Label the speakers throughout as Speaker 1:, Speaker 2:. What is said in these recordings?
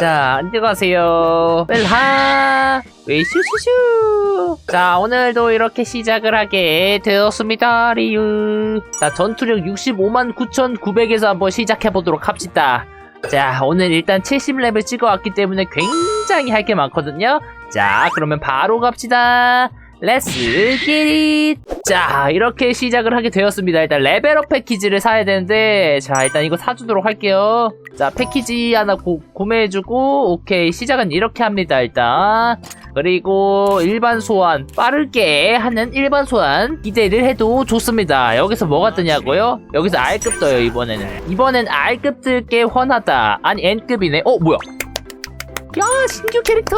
Speaker 1: 자, 안녕하세요. 웰하! 웨슈슈슈! 자, 오늘도 이렇게 시작을 하게 되었습니다. 리유. 자, 전투력 65만 9,900에서 한번 시작해보도록 합시다. 자, 오늘 일단 70렙을 찍어왔기 때문에 굉장히 할 게 많거든요. 자, 그러면 바로 갑시다. 렛츠 기릿! 자, 이렇게 시작을 하게 되었습니다. 일단 레벨업 패키지를 사야 되는데, 자, 일단 이거 사주도록 할게요. 자, 패키지 하나 고- 구매해주고, 오케이. 시작은 이렇게 합니다, 일단. 그리고 일반 소환, 빠르게 하는 일반 소환 기대를 해도 좋습니다. 여기서 뭐가 뜨냐고요? 여기서 R급 떠요, 이번에는. 이번엔 R급 뜰 게 훤하다. 아니, N급이네. 어, 뭐야? 야, 신규 캐릭터!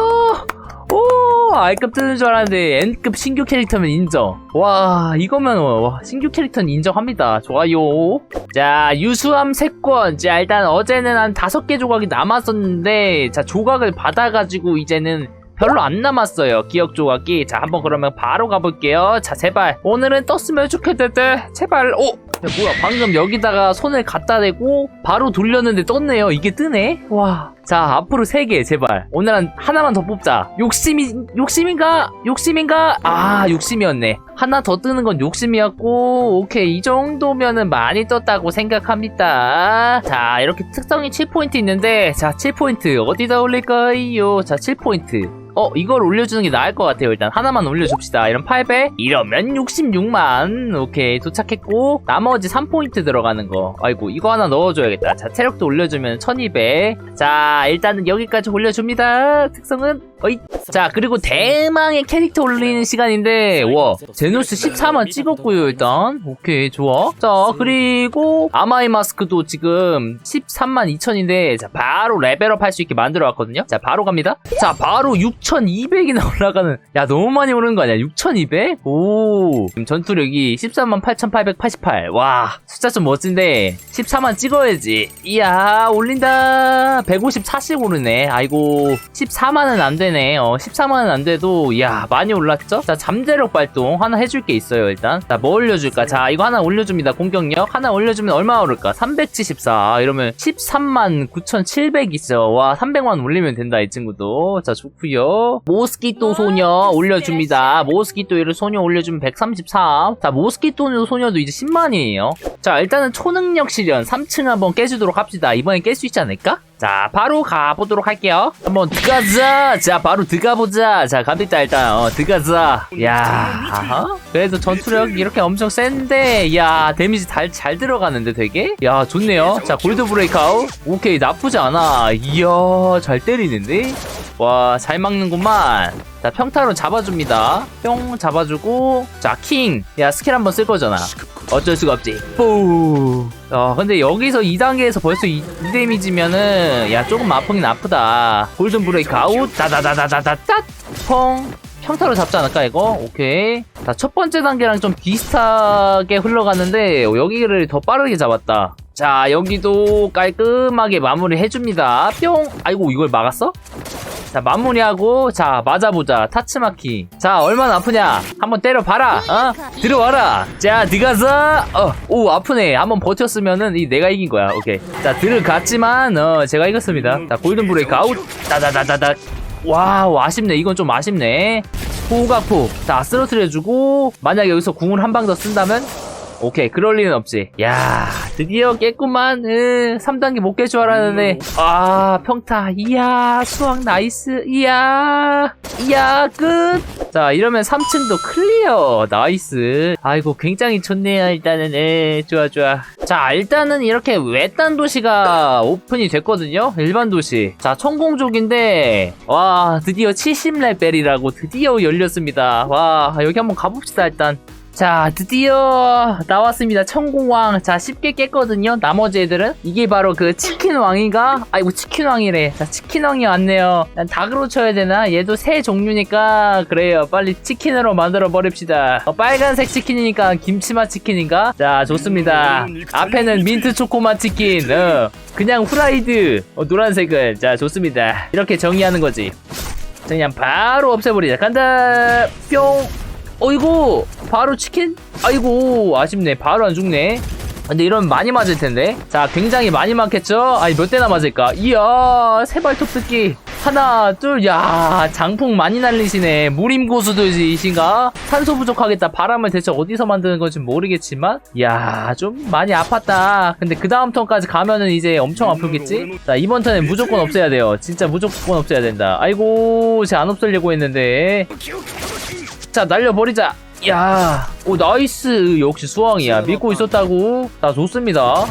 Speaker 1: 오, R급 뜨는 줄 알았는데 N급 신규 캐릭터면 인정. 와, 이거면 와, 신규 캐릭터는 인정합니다. 좋아요. 자, 유수함 세권. 자, 일단 어제는 한 다섯 개 조각이 남았었는데, 자, 조각을 받아가지고 이제는 별로 안 남았어요. 기억 조각이. 자, 한번 그러면 바로 가볼게요. 자, 제발. 오늘은 떴으면 좋겠는데, 제발. 오! 야, 뭐야, 방금 여기다가 손을 갖다 대고 바로 돌렸는데 떴네요. 이게 뜨네? 와. 자, 앞으로 세 개, 제발. 오늘은 하나만 더 뽑자. 욕심이, 욕심인가? 욕심인가? 아, 욕심이었네. 하나 더 뜨는 건 욕심이었고, 오케이. 이 정도면은 많이 떴다고 생각합니다. 자, 이렇게 특성이 7포인트 있는데, 자, 7포인트. 어디다 올릴까요? 자, 7포인트. 어, 이걸 올려주는 게 나을 것 같아요. 일단 하나만 올려줍시다. 이런 800. 이러면 66만. 오케이, 도착했고, 나머지 3포인트 들어가는 거. 아이고, 이거 하나 넣어줘야겠다. 자, 체력도 올려주면 1200. 자, 일단은 여기까지 올려줍니다. 특성은, 어이. 자, 그리고 대망의 캐릭터 올리는 시간인데, 와, 제노스 14만 찍었고요, 일단. 오케이, 좋아. 자, 그리고, 아마이 마스크도 지금 13만 2천인데, 자, 바로 레벨업 할 수 있게 만들어 왔거든요. 자, 바로 갑니다. 자, 바로 6,200이나 올라가는, 야, 너무 많이 오르는 거 아니야? 6,200? 오, 지금 전투력이 13만 8,888. 와, 숫자 좀 멋진데, 14만 찍어야지. 이야, 올린다. 150, 40 오르네. 아이고, 14만은 안 되네. 어, 14만은 안 돼도, 이야, 많이 올랐죠? 자, 잠재력 발동 하나 해줄 게 있어요, 일단. 자, 뭐 올려줄까? 자, 이거 하나 올려줍니다. 공격력. 하나 올려주면 얼마 오를까? 374. 이러면 13만 9,700 있어. 와, 300만 올리면 된다, 이 친구도. 자, 좋구요. 모스키토 소녀 올려줍니다. 모스키토 소녀 올려주면 133. 자, 모스키토 소녀도 이제 10만이에요. 자, 일단은 초능력 실현 3층 한번 깨주도록 합시다. 이번엔 깰 수 있지 않을까? 자, 바로 가보도록 할게요. 한번 들어가자. 자, 바로 들어가보자. 자, 갑니다, 일단. 어, 들어가자. 야, 아하. 그래도 전투력 이렇게 엄청 센데, 야, 데미지 잘, 잘 들어가는데 되게? 야, 좋네요. 자, 골드 브레이크아웃. 오케이, 나쁘지 않아. 이야, 잘 때리는데? 와, 잘 막는구만. 자, 평타로 잡아줍니다. 뿅, 잡아주고. 자, 킹. 야, 스킬 한번 쓸 거잖아. 어쩔 수가 없지. 뿌. 어, 근데 여기서 2단계에서 벌써 2, 데미지면은, 야, 조금 아프긴 아프다. 골든 브레이크 아웃. 다다다다다다, 딱! 펑. 평타로 잡지 않을까, 이거? 오케이. 자, 첫 번째 단계랑 좀 비슷하게 흘러갔는데, 여기를 더 빠르게 잡았다. 자, 여기도 깔끔하게 마무리 해줍니다. 뿅! 아이고, 이걸 막았어? 자 마무리하고 자 맞아보자. 타츠마키. 자 얼마나 아프냐? 한번 때려봐라 어? 들어와라. 자 들어가서 어오 아프네. 한번 버텼으면은 이 내가 이긴 거야. 오케이. 자 들어갔지만 어 제가 이겼습니다. 자 골든 브레이크 아웃. 다다다다다. 와우 아쉽네. 이건 좀 아쉽네. 호각포 자 쓰러뜨려주고 만약에 여기서 궁을 한 방 더 쓴다면 오케이 그럴 리는 없지. 야 드디어 깼구만. 으, 3단계 못 깰 줄 알았는데. 아 평타. 이야 수학 나이스. 이야 이야 끝자 이러면 3층도 클리어. 나이스. 아이고 굉장히 좋네요 일단은. 에 좋아 좋아. 자 일단은 이렇게 외딴 도시가 오픈이 됐거든요. 일반 도시. 자 천공족인데 와 드디어 70레벨이라고 드디어 열렸습니다. 와 여기 한번 가봅시다 일단 자 드디어 나왔습니다. 천공왕. 자 쉽게 깼거든요. 나머지 애들은. 이게 바로 그 치킨왕인가? 아이고 치킨왕이래. 자 치킨왕이 왔네요. 난 닭으로 쳐야 되나? 얘도 새 종류니까 그래요. 빨리 치킨으로 만들어 버립시다. 어, 빨간색 치킨이니까 김치맛 치킨인가? 자 좋습니다. 앞에는 민트 초코맛 치킨. 어, 그냥 후라이드. 어, 노란색은 자 좋습니다. 이렇게 정의하는 거지. 자, 그냥 바로 없애버리자. 간다! 뿅 어이구 바로 치킨? 아이고 아쉽네 바로 안 죽네 근데 이러면 많이 맞을 텐데. 자, 굉장히 많이 맞겠죠? 아니, 몇 대나 맞을까? 이야, 세발톱 뜯기. 하나, 둘, 야, 장풍 많이 날리시네. 무림 고수도이신가? 산소 부족하겠다. 바람을 대체 어디서 만드는 건지 모르겠지만, 야, 좀 많이 아팠다. 근데 그 다음 턴까지 가면은 이제 엄청 아프겠지? 자, 이번 턴에 무조건 없애야 돼요. 진짜 무조건 없애야 된다. 아이고, 제 안 없애려고 했는데. 자, 날려버리자. 야, 오, 나이스. 역시 수왕이야. 믿고 있었다고. 나 좋습니다.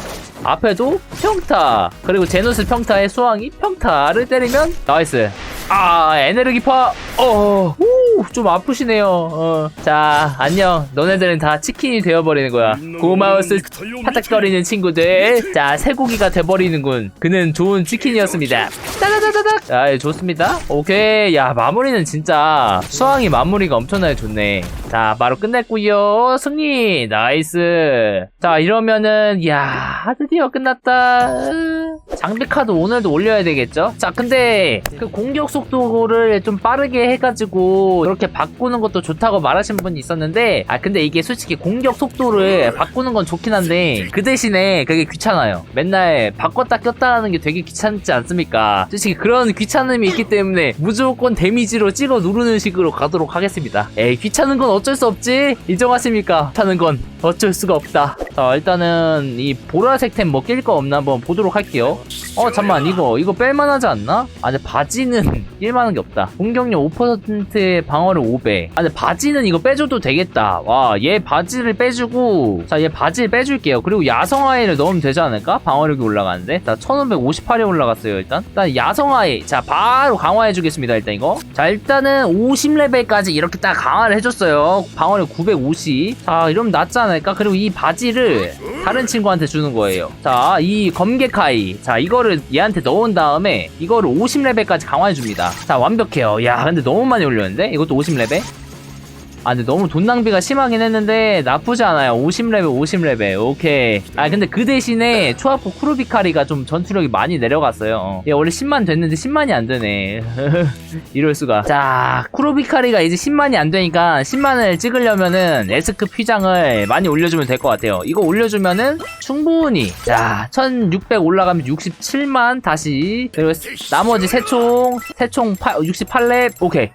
Speaker 1: 앞에도 평타. 그리고 제노스 평타에 수왕이 평타를 때리면 나이스. 아, 에네르기파. 어, 오, 좀 아프시네요. 어. 자, 안녕. 너네들은 다 치킨이 되어버리는 거야. 고마웠을 파닥거리는 친구들. 자, 쇠고기가 돼버리는군. 그는 좋은 치킨이었습니다. 따다다다닥. 아, 예, 좋습니다. 오케이. 야, 마무리는 진짜 수왕이 마무리가 엄청나게 좋네. 자, 바로 끝냈고요. 승리. 나이스. 자, 이러면은 야, 드디어 끝났다. 장비 카드 오늘도 올려야 되겠죠? 자, 근데 그 공격 속도를 좀 빠르게 해가지고 이렇게 바꾸는 것도 좋다고 말하신 분이 있었는데, 아, 근데 이게 솔직히 공격 속도를 바꾸는 건 좋긴 한데 그 대신에 그게 귀찮아요. 맨날 바꿨다 꼈다 하는 게 되게 귀찮지 않습니까? 솔직히 그런 귀찮음이 있기 때문에 무조건 데미지로 찍어 누르는 식으로 가도록 하겠습니다. 에이, 귀찮은 건 어쩔 수 없지? 인정하십니까? 귀찮은 건 어쩔 수가 없다. 자, 일단은 이 보라색 템 뭐 낄 거 없나 한번 보도록 할게요. 어, 잠만, 이거, 이거 뺄만하지 않나? 아, 근데 바지는 낄만한 게 없다. 공격력 5%의 방어를 5배. 아, 근데 바지는 이거 빼줘도 되겠다. 와, 얘 바지를 빼주고, 자, 얘 바지를 빼줄게요. 그리고 야성아이를 넣으면 되지 않을까? 방어력이 올라가는데. 자, 1558에 올라갔어요, 일단. 일단 야성아이. 자, 바로 강화해 주겠습니다, 일단 이거. 자, 일단은 50레벨까지 이렇게 딱 강화를 해줬어요. 방어력 950. 자, 이러면 낫지 않을까? 그리고 이 바지를 다른 친구한테 주는 거예요. 자, 이 검객하이. 자, 이거를 얘한테 넣은 다음에 이거를 50레벨까지 강화해 줍니다. 자, 완벽해요. 야, 근데 너무 많이 올렸는데? 이것도 50레벨? 아 근데 너무 돈 낭비가 심하긴 했는데 나쁘지 않아요. 50레벨 50레벨. 오케이. 아 근데 그 대신에 초합부 쿠루비카리가 좀 전투력이 많이 내려갔어요. 얘 원래 10만 됐는데 10만이 안 되네. 이럴 수가. 자 쿠루비카리가 이제 10만이 안 되니까 10만을 찍으려면은 S급 휘장을 많이 올려주면 될 것 같아요. 이거 올려주면은 충분히. 자 1600 올라가면 67만 다시. 그리고 나머지 세총 세총 68렙 오케이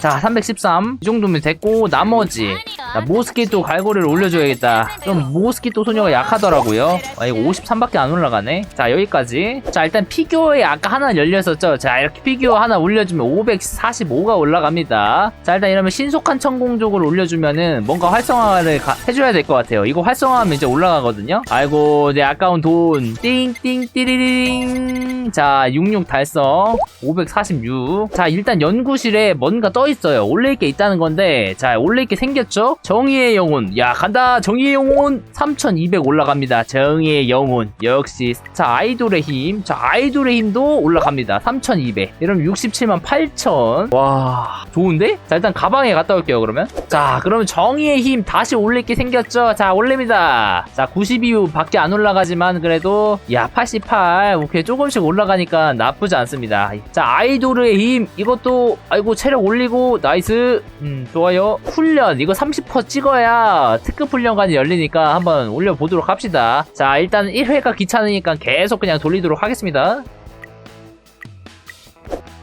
Speaker 1: 자, 313. 이 정도면 됐고, 나머지. 자, 모스키토 갈고리를 올려줘야겠다. 좀 모스키토 소녀가 약하더라고요. 아, 이거 53밖에 안 올라가네. 자, 여기까지. 자, 일단 피규어에 아까 하나 열렸었죠. 자, 이렇게 피규어 하나 올려주면 545가 올라갑니다. 자, 일단 이러면 신속한 천공족을 올려주면은 뭔가 활성화를 가- 해줘야 될 것 같아요. 이거 활성화하면 이제 올라가거든요. 아이고, 내 아까운 돈. 띵띵 띠리링. 자, 66 달성. 546. 자, 일단 연구실에 뭔가 떠 있어요. 올릴 게 있다는 건데, 자, 올릴 게 생겼죠? 정의의 영혼. 야, 간다. 정의의 영혼. 3200 올라갑니다. 정의의 영혼. 역시. 자, 아이돌의 힘. 자, 아이돌의 힘도 올라갑니다. 3200. 이러면 67만 8000. 와, 좋은데? 자, 일단 가방에 갔다 올게요, 그러면. 자, 그러면 정의의 힘 다시 올릴 게 생겼죠? 자, 올립니다. 자, 92후 밖에 안 올라가지만 그래도, 야, 88. 오케이, 조금씩 올라가니까 나쁘지 않습니다. 자, 아이돌의 힘. 이것도, 아이고, 체력 올리고, 나이스. 음, 좋아요. 훈련. 이거 30% 찍어야 특급 훈련관이 열리니까 한번 올려보도록 합시다. 자, 일단 1회가 귀찮으니까 계속 그냥 돌리도록 하겠습니다.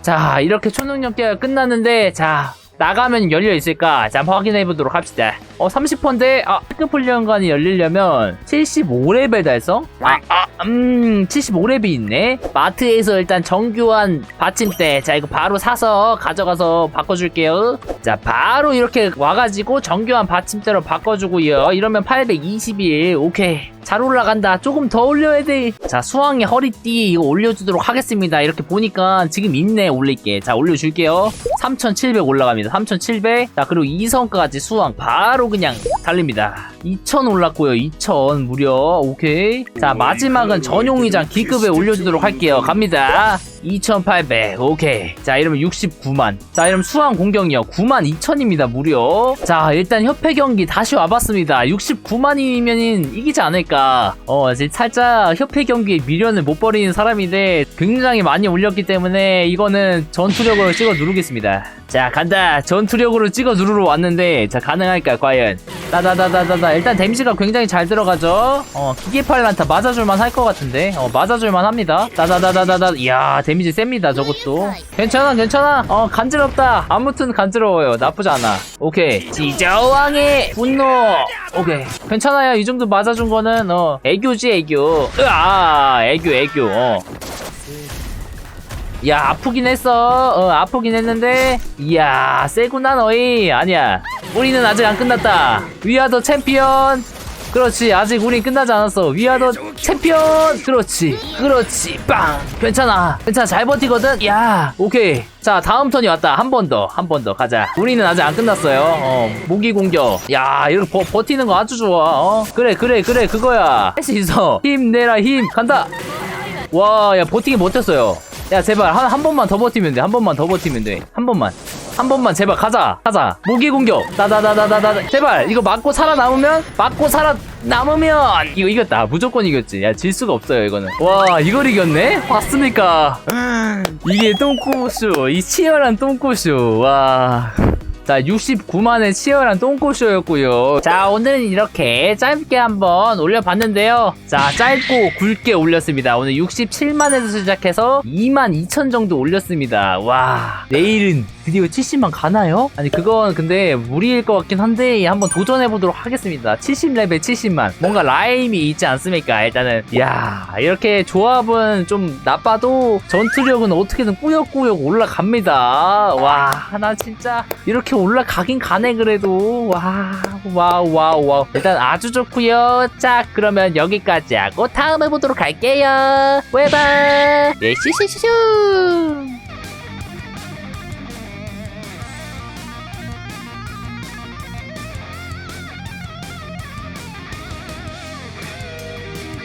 Speaker 1: 자, 이렇게 초능력 계가 끝났는데, 자, 나가면 열려 있을까? 자, 한번 확인해 보도록 합시다. 어, 30%인데, 아, 특급 훈련관이 열리려면 75레벨 달성? 아, 아, 음, 75레벨 있네. 마트에서 일단 정교한 받침대. 자, 이거 바로 사서 가져가서 바꿔줄게요. 자, 바로 이렇게 와가지고 정교한 받침대로 바꿔주고요. 이러면 821. 오케이. 잘 올라간다. 조금 더 올려야 돼. 자, 수왕의 허리띠 이거 올려주도록 하겠습니다. 이렇게 보니까 지금 있네, 올릴게. 자, 올려줄게요. 3700 올라갑니다. 3700. 자, 그리고 2성까지 수왕 바로 그냥 달립니다. 2000 올랐고요. 2000 무려. 오케이. 자, 마지막은 전용의장 기급에 올려주도록 할게요. 갑니다. 2800 오케이. 자 이러면 69만. 자 이러면 수왕 공격력 9만 2천입니다 무려. 자 일단 협회 경기 다시 와봤습니다. 69만이면 이기지 않을까. 어 이제 살짝 협회 경기에 미련을 못 버리는 사람인데 굉장히 많이 올렸기 때문에 이거는 전투력으로 찍어 누르겠습니다 자 간다. 전투력으로 찍어 누르러 왔는데 자 가능할까 과연. 따다다다다다. 일단 데미지가 굉장히 잘 들어가죠? 어 기계팔란타 맞아줄만 할 것 같은데? 어 맞아줄만 합니다. 따다다다다다. 이야 데미지 셉니다 저것도. 괜찮아 괜찮아. 어 간지럽다. 아무튼 간지러워요. 나쁘지 않아. 오케이. 지저왕의 분노. 오케이. 괜찮아요. 이 정도 맞아준 거는 어 애교지 애교. 으아 애교 애교. 어 야 아프긴 했어. 어 아프긴 했는데. 이야 세구나 너희. 아니야. 우리는 아직 안 끝났다. 위아더 챔피언. 그렇지 아직 우린 끝나지 않았어. 위아더 챔피언. 그렇지 그렇지. 빵! 괜찮아. 괜찮아. 잘 버티거든. 야 오케이. 자 다음 턴이 왔다. 한 번 더 한 번 더. 가자. 우리는 아직 안 끝났어요. 어 무기 공격. 야 이거 버, 버티는 거 아주 좋아. 어? 그래 그래 그래. 그거야. 할 수 있어. 힘내라 힘. 간다. 와, 야, 버티기 못했어요. 야, 제발, 한, 한 번만 더 버티면 돼. 한 번만 더 버티면 돼. 한 번만. 한 번만, 제발, 가자. 가자. 모기 공격. 다다다다다다. 제발, 이거 맞고 살아남으면? 맞고 살아남으면! 이거 이겼다. 무조건 이겼지. 야, 질 수가 없어요, 이거는. 와, 이걸 이겼네? 봤습니까? 이게 똥꼬쇼. 이 치열한 똥꼬쇼. 와. 자, 69만의 치열한 똥꼬쇼였고요. 자, 오늘은 이렇게 짧게 한번 올려봤는데요. 자, 짧고 굵게 올렸습니다. 오늘 67만에서 시작해서 2만 2천 정도 올렸습니다. 와, 내일은 드디어 70만 가나요? 아니, 그건 근데 무리일 것 같긴 한데 한번 도전해보도록 하겠습니다. 70레벨 70만. 뭔가 라임이 있지 않습니까? 일단은. 이야, 이렇게 조합은 좀 나빠도 전투력은 어떻게든 꾸역꾸역 올라갑니다. 와, 나 진짜 이렇게 올라가긴 가네 그래도 와 와우 와우 와우 일단 아주 좋고요 자 그러면 여기까지 하고 다음에 보도록 할게요 왜봐 예 시시시슈